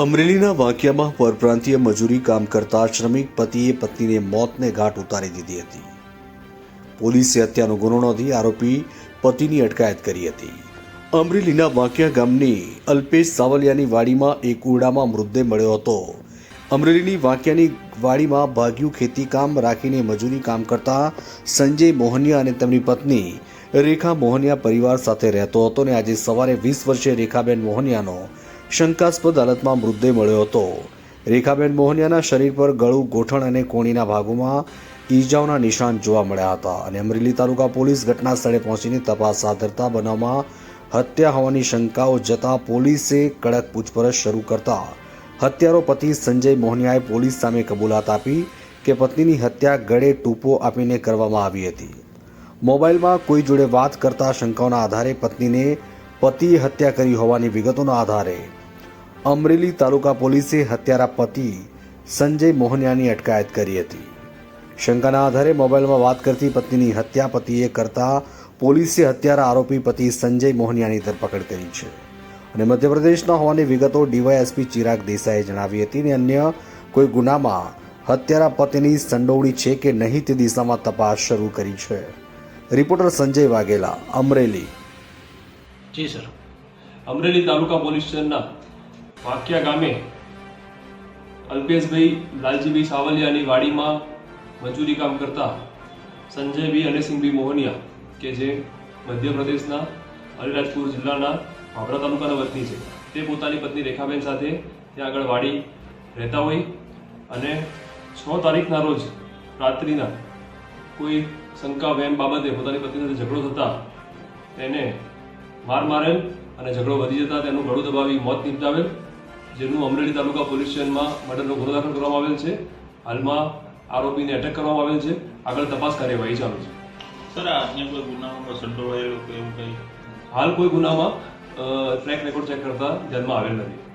અમરેલીના વાંકિયામાં પરપ્રાંતીય મજૂરી કામ કરતા શ્રમિક પતિએ પત્નીને મોતને ઘાટ ઉતારી દીધી હતી. પોલીસે હત્યાનો ગુનો નોંધી આરોપી પતિની અટકાયત કરી હતી. અમરેલીના વાંકિયા ગામની અલ્પેશ સાવલિયાની વાડીમાં એક ઉરડામાં મૃતદેહ મળ્યો હતો. અમરેલીની વાંકિયાની વાડીમાં ભાગ્યું ખેતી કામ રાખીને મજૂરી કામ કરતા સંજય મોહનિયા અને તેમની પત્ની રેખા મોહનિયા પરિવાર સાથે રહેતો હતો અને આજે સવારે વીસ વર્ષે રેખાબેન મોહનિયાનો શંકાસ્પદ હાલતમાં મૃતદેહ મળ્યો હતો. રેખાબેન મોહનિયાના શરીર પર ગળું ગોઠણ અને કોણીના ભાગોમાં ઈજાઓના નિશાન જોવા મળ્યા હતા અને અમરેલી તાલુકા પોલીસ ઘટના સ્થળે પહોંચીને તપાસ હાથ ધરતા બનાવમાં હત્યા હોવાની શંકાઓ જતા પોલીસે કડક પૂછપરછ શરૂ કરતા હત્યારો પતિ સંજય મોહનિયાએ પોલીસ સામે કબૂલાત આપી કે પત્નીની હત્યા ગળે ટૂંપો આપીને કરવામાં આવી હતી. મોબાઈલમાં કોઈ જોડે વાત કરતા શંકાઓના આધારે પત્નીને પતિએ હત્યા કરી હોવાની વિગતોના આધારે અમરેલી તાલુકા પોલીસે હત્યારા પતિ સંજય મોહનિયાની અટકાયત કરી હતી. શંકાના આધારે મોબાઈલમાં વાત કરતી પત્નીની હત્યા પતિએ કરતા પોલીસે હત્યારા આરોપી પતિ સંજય મોહનિયાની ધરપકડ કરી છે. અને મધ્યપ્રદેશના હોવાની વિગતો ડીવાયએસપી ચિરાગ દેસાઈએ જણાવી હતી અને અન્ય કોઈ ગુનામાં હત્યારા પતિની સંડોવણી છે કે નહીં તે દિશામાં તપાસ શરૂ કરી છે. રિપોર્ટર સંજય વાઘેલા, અમરેલી. જી, સર. અમરેલી તાલુકા પોલીસ સ્ટેશનના વાક્યા ગામે અલ્પેશભાઈ લાલજીભાઈ સાવલિયાની વાડીમાં મજૂરી કામ કરતા સંજયભાઈ અનેસિંહભાઈ મોહનિયા, કે જે મધ્યપ્રદેશના અલિરાજપુર જિલ્લાના ભાભરા તાલુકાના વતની છે. તે પોતાની પત્ની રેખાબેન સાથે ત્યાં આગળ વાડી રહેતા હોય અને છ તારીખના રોજ રાત્રિના કોઈ શંકા, વહેમ બાબતે પોતાની પત્ની સાથે ઝઘડો થતા તેને માર મારેલ અને ઝઘડો વધી જતા તેનું ગળું દબાવી મોત નિપજાવેલ જેનું અમરેલી તાલુકા પોલીસ સ્ટેશનમાં મર્ડરનો ગુનો દાખલ કરવામાં આવેલ છે. હાલમાં આરોપીને અટક કરવામાં આવેલ છે. આગળ તપાસ કાર્યવાહી ચાલુ છે. સર આજને કોઈ ગુનામાં સંડોવાયેલો કે એવું કંઈ? હાલ કોઈ ગુનામાં ટ્રેક રેકોર્ડ ચેક કરતા ધ્યાનમાં આવેલ નથી.